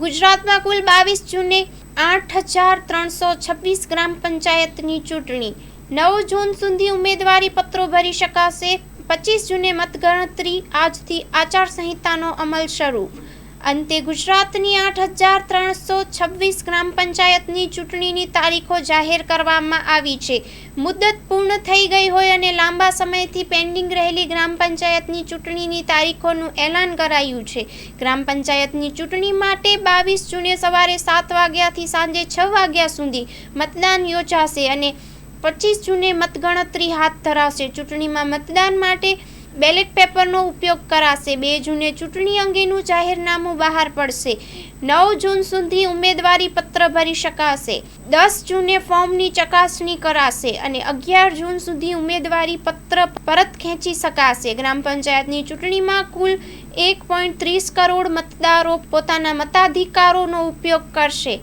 ગુજરાતમાં કુલ બાવીસ જૂને આઠ હજાર ત્રણસો છવ્વીસ ગ્રામ પંચાયતની ચૂંટણી. નવ જૂન સુધી ઉમેદવારી પત્રો ભરી શકાશે. પચીસ જૂને મતગણતરી આજથી આચારસંહિતાનો અમલ શરૂ. અંતે ગુજરાતની આઠ હજાર ત્રણસો છવ્વીસ ગ્રામ પંચાયતની ચૂંટણીની તારીખો જાહેર કરવામાં આવી છે. મુદત પૂર્ણ થઈ ગઈ હોય અને લાંબા સમયથી પેન્ડિંગ રહેલી ગ્રામ પંચાયતની ચૂંટણીની તારીખોનું એલાન કરાયું છે. ગ્રામ પંચાયતની ચૂંટણી માટે બાવીસ જૂને સવારે સાત વાગ્યાથી સાંજે છ વાગ્યા સુધી મતદાન યોજાશે અને પચીસ જૂને મતગણતરી હાથ ધરાશે. ચૂંટણીમાં મતદાન માટે બેલેટ પેપરનો ઉપયોગ કરાશે. બે જૂને ચૂંટણી અંગેનું જાહેરનામું બહાર પડશે. નવ જૂન સુધી ઉમેદવારી પત્ર ભરી શકાશે. દસ જૂને ફોર્મની ચકાસણી કરાશે અને અગિયાર જૂન સુધી ઉમેદવારી પત્ર પરત ખેંચી શકાશે. ગ્રામ પંચાયતની ચૂંટણીમાં કુલ એક પોઈન્ટ ત્રીસ કરોડ મતદારો પોતાના મતાધિકારોનો ઉપયોગ કરશે.